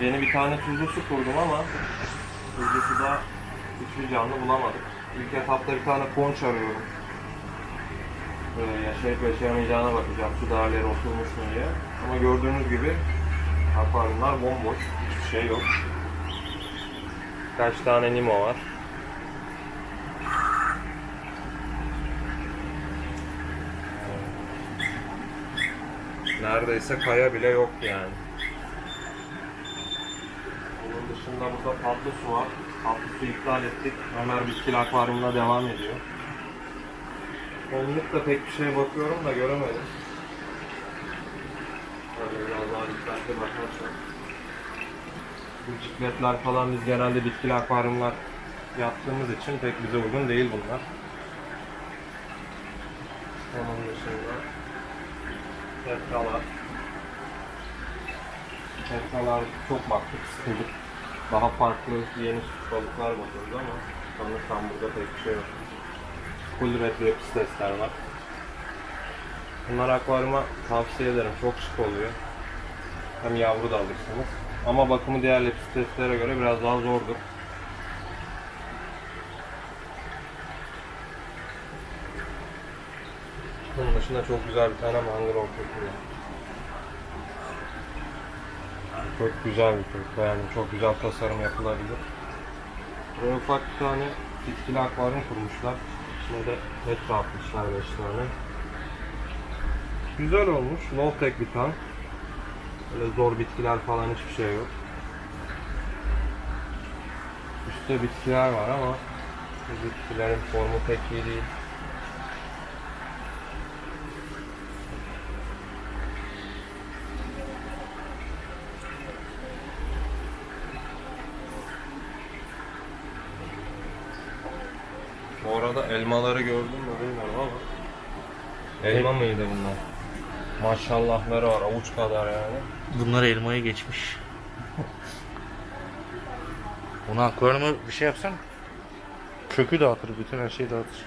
Yeni bir tane tuzlu su kurdum ama tuzlu suda hiçbir canlı bulamadık. İlk etapta bir tane konç arıyorum. Böyle yaşayıp yaşayamayacağına bakacağım su değerleri oturmuş mu diye. Ama gördüğünüz gibi akvaryumlar bomboş. Hiçbir şey yok. Kaç tane Nemo var. Neredeyse kaya bile yok yani. Onun dışında burada tatlı su var. Tatlı su iptal ettik. Ömer bitkili akvaryumuna devam ediyor. Onluk da pek bir şeye bakıyorum da göremedim. Böyle biraz daha. Bu cikletler falan biz genelde bitkili akvaryumlar yaptığımız için pek bize uygun değil bunlar. Onun dışında tetralar. Tetralar çok baktık, sıkıldık. Daha farklı yeni balıklar bakıyoruz ama sanırsam burada pek bir şey yok. Full red lepistesler var. Bunlar akvaryuma tavsiye ederim. Çok şık oluyor. Hem yavru da alırsınız. Ama bakımı diğer lepisteslere göre biraz daha zordur. Bunun dışında çok güzel bir tane mangrove kökü Çok güzel bir kök. Yani çok güzel tasarım yapılabilir. Buraya ufak bir tane bitkili akvaryum kurmuşlar. İçine de tetra atmışlar 5 tane. Güzel olmuş. Low tech bir tank. Öyle zor bitkiler falan hiçbir şey yok. Üstte bitkiler var ama bu bitkilerin formu pek iyi değil. Bu arada elmaları gördün mü bilmiyorum ama Elma mıydı bunlar? Maşallahları var avuç kadar yani. Bunlar elmaya geçmiş. Ona akvaryuma bir şey yapsan kökü dağıtır, bütün her şeyi dağıtır.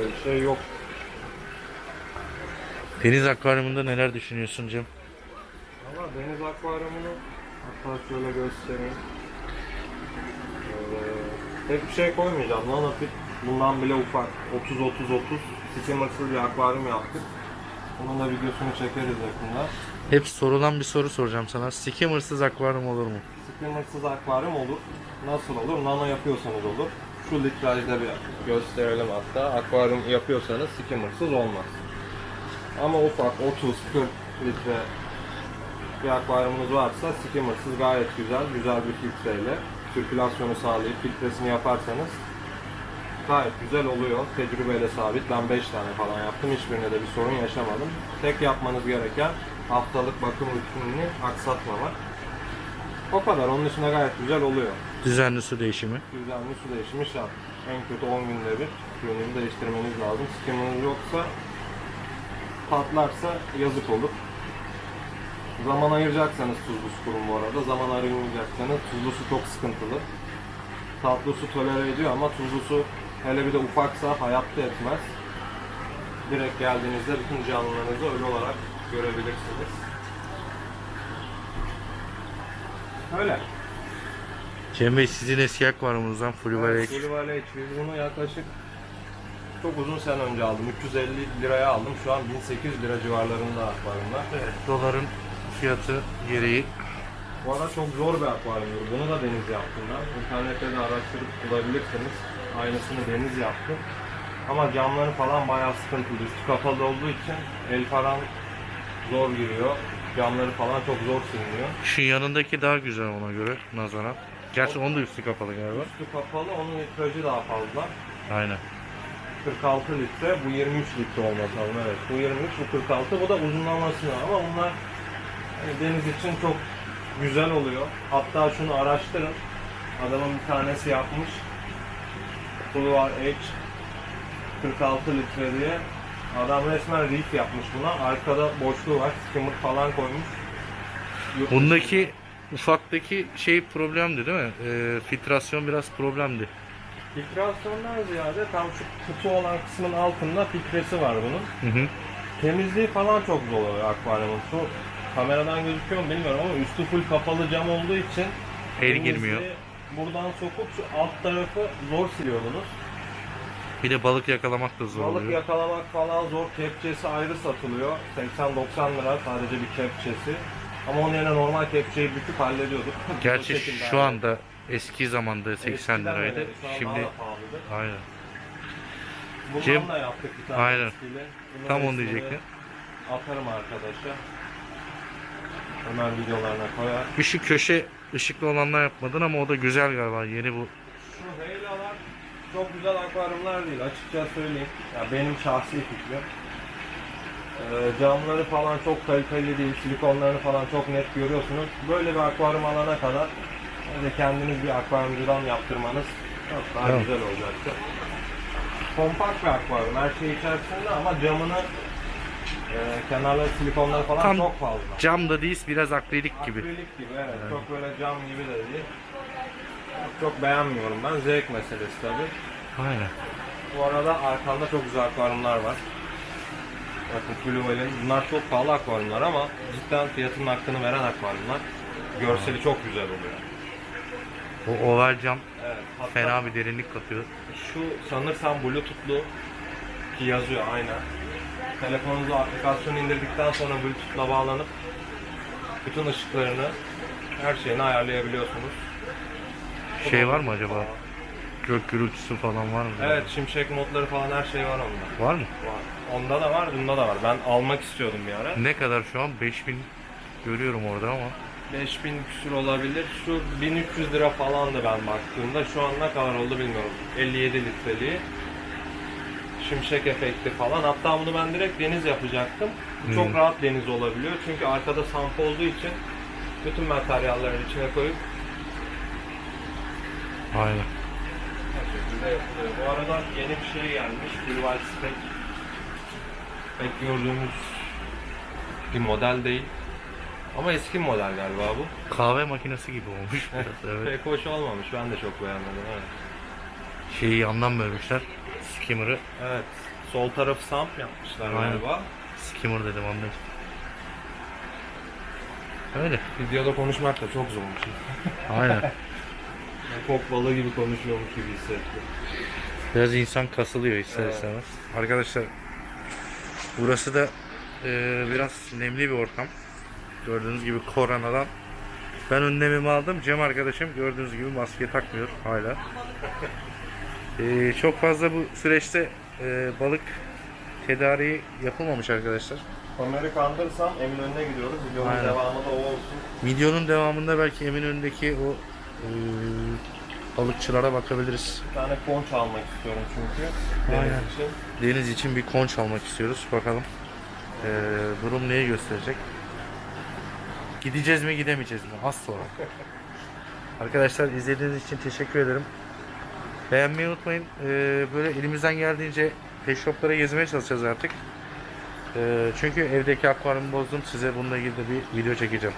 Da bir şey yok. Deniz akvaryumunda neler düşünüyorsun Cem? Ama deniz akvaryumunu hatta şöyle göstereyim. Ee, pek bir şey koymayacağım. Nanofit bundan bile ufak. 30-30-30 skimmersız bir akvaryum yaptık. Bunun da videosunu çekeriz yakında. Hep sorulan bir soru soracağım sana. Skimmersız akvaryum olur mu? Skimmersız akvaryum olur. Nasıl olur? Nano yapıyorsanız olur. Şu litrajda bir gösterelim hatta. Akvaryum yapıyorsanız skimmersız olmaz. Ama ufak 30-40 litre bir akvaryumunuz varsa skimmersız gayet güzel, güzel bir filtreyle sirkülasyonu sağlayıp filtresini yaparsanız gayet güzel oluyor. Tecrübeyle sabit. Ben 5 tane falan yaptım. Hiçbirine de bir sorun yaşamadım. Tek yapmanız gereken haftalık bakım rutinini aksatmamak. O kadar. Onun dışında gayet güzel oluyor. Düzenli su değişimi. Düzenli su değişimi şart. En kötü 10 günde bir suyunu değiştirmeniz lazım. Skimmer'ınız yoksa patlarsa yazık olur. Zaman ayıracaksanız tuzlu su kurun bu arada. Zaman ayırmayacaksanız tuzlu su çok sıkıntılı. Tatlı su tolere ediyor ama tuzlu su hele bir de ufaksa hayatta etmez. Direkt geldiğinizde bütün canlılarınızı ölü olarak görebilirsiniz. Öyle. Cem Bey sizin eski akvaryumunuzdan Fluvarex. Evet, Lake. Biz bunu yaklaşık çok uzun sene önce aldım. 350 liraya aldım. Şu an 1800 lira civarlarında akvaryumlar. Evet, doların fiyatı gereği Bu arada çok zor bir akvaryumdur. Bunu da deniz yaptım ben. İnternette de araştırıp bulabilirsiniz. Aynısını deniz yaptım. Ama camları falan bayağı sıkıntılı. Üstü kapalı olduğu için el falan zor giriyor. Camları falan çok zor siliniyor. Şu yanındaki daha güzel ona göre nazaran. Gerçi onun da üstü kapalı galiba. Üstü kapalı, onun litrajı daha fazla. Aynen. 46 litre, bu 23 litre olması lazım. Evet, bu 23, bu 46. Bu da uzunlaması var ama bunlar hani deniz için çok güzel oluyor. Hatta şunu araştırın. Adamın bir tanesi yapmış. Fluor H 46 litre diye. Adam resmen reef yapmış buna. Arkada boşluğu var. Skimmer falan koymuş. Bundaki ufaktaki şey problemdi değil mi? Ee, filtrasyon biraz problemdi. Filtrasyondan ziyade tam şu kutu olan kısmın altında filtresi var bunun. Hı hı. Temizliği falan çok zor oluyor akvaryumun. Şu kameradan gözüküyor mu bilmiyorum ama üstü full kapalı cam olduğu için El girmiyor. Buradan sokup şu alt tarafı zor siliyordunuz. Bir de balık yakalamak da zor Balık oluyor. yakalamak falan zor. Kepçesi ayrı satılıyor. 80-90 lira sadece bir kepçesi. Ama onun yerine normal kepçeyi büküp hallediyorduk. Gerçi şu anda eski zamanda 80 Eskiden liraydı. an Şimdi aynen. Bundan Cem- da yaptık bir tane Aynen. Tam onu diyecektim. Atarım arkadaşa. Ömer videolarına koyar. Bir şu köşe ışıklı olanlar yapmadın ama o da güzel galiba yeni bu. Şu heylalar çok güzel akvaryumlar değil açıkça söyleyeyim. Ya benim şahsi fikrim. Ee, camları falan çok kaliteli değil, silikonlarını falan çok net görüyorsunuz. Böyle bir akvaryum alana kadar bence kendiniz bir akvaryumcudan yaptırmanız çok daha Tamam. güzel olacaktır. Kompakt bir akvaryum, her şey içerisinde ama camını e, kenarları silikonları falan Tam çok fazla. Cam da değil biraz akrilik gibi. Akrilik gibi evet. Çok böyle cam gibi de değil. Çok beğenmiyorum ben. Zevk meselesi tabi. Aynen. Bu arada arkamda çok güzel akvaryumlar var. Bakın Blue Whale'in bunlar çok pahalı akvaryumlar ama cidden fiyatının hakkını veren akvaryumlar. Görseli çok güzel oluyor. O oval cam Evet. Hatta fena bir derinlik katıyor. şu sanırsam Bluetooth'lu ki yazıyor aynen. Telefonunuza aplikasyonu indirdikten sonra Bluetooth'la bağlanıp bütün ışıklarını her şeyini ayarlayabiliyorsunuz. Şey var mı acaba? Gök gürültüsü falan var mı? Evet şimşek modları falan her şey var onda. Var mı? Var. Onda da var, bunda da var. Ben almak istiyordum bir ara. Ne kadar şu an? 5000 görüyorum orada ama. 5000 küsür olabilir. Şu 1300 lira falandı ben baktığımda. Şu an ne kadar oldu bilmiyorum. 57 litreliği. Şimşek efekti falan. Hatta bunu ben direkt deniz yapacaktım. Bu Hmm. Çok rahat deniz olabiliyor. Çünkü arkada samp olduğu için bütün materyallerin içine koyup Aynen. Her şekilde yapılıyor. Bu arada yeni bir şey gelmiş. White Spec. Pek gördüğümüz bir model değil. Ama eski model galiba bu. Kahve makinesi gibi olmuş biraz. Evet. Pek hoş olmamış. Ben de çok beğenmedim. Evet. Şeyi yandan bölmüşler. Skimmer'ı. Evet. Sol tarafı samp yapmışlar Aynen. galiba. Skimmer dedim anlayın. Öyle. Videoda konuşmak da çok zormuş. Aynen. Kok balığı gibi konuşuyormuş gibi hissettim. Biraz insan kasılıyor ister Evet. istemez. Arkadaşlar burası da e, biraz nemli bir ortam. Gördüğünüz gibi koronadan. Ben önlemimi aldım. Cem arkadaşım gördüğünüz gibi maske takmıyor hala. E, çok fazla bu süreçte e, balık tedariği yapılmamış arkadaşlar. Kamerayı kandırırsam Eminönü'ne gidiyoruz. Videonun Aynen. devamı da o olsun. Videonun devamında belki Eminönü'ndeki o balıkçılara bakabiliriz. Bir tane konç almak istiyorum çünkü. Deniz Aynen. için. Deniz için bir konç almak istiyoruz. Bakalım ee, durum neyi gösterecek. Gideceğiz mi gidemeyeceğiz mi? Az sonra. Arkadaşlar izlediğiniz için teşekkür ederim. Beğenmeyi unutmayın. Ee, böyle elimizden geldiğince pet shoplara gezmeye çalışacağız artık. Ee, çünkü evdeki akvaryumu bozdum. Size bununla ilgili de bir video çekeceğim.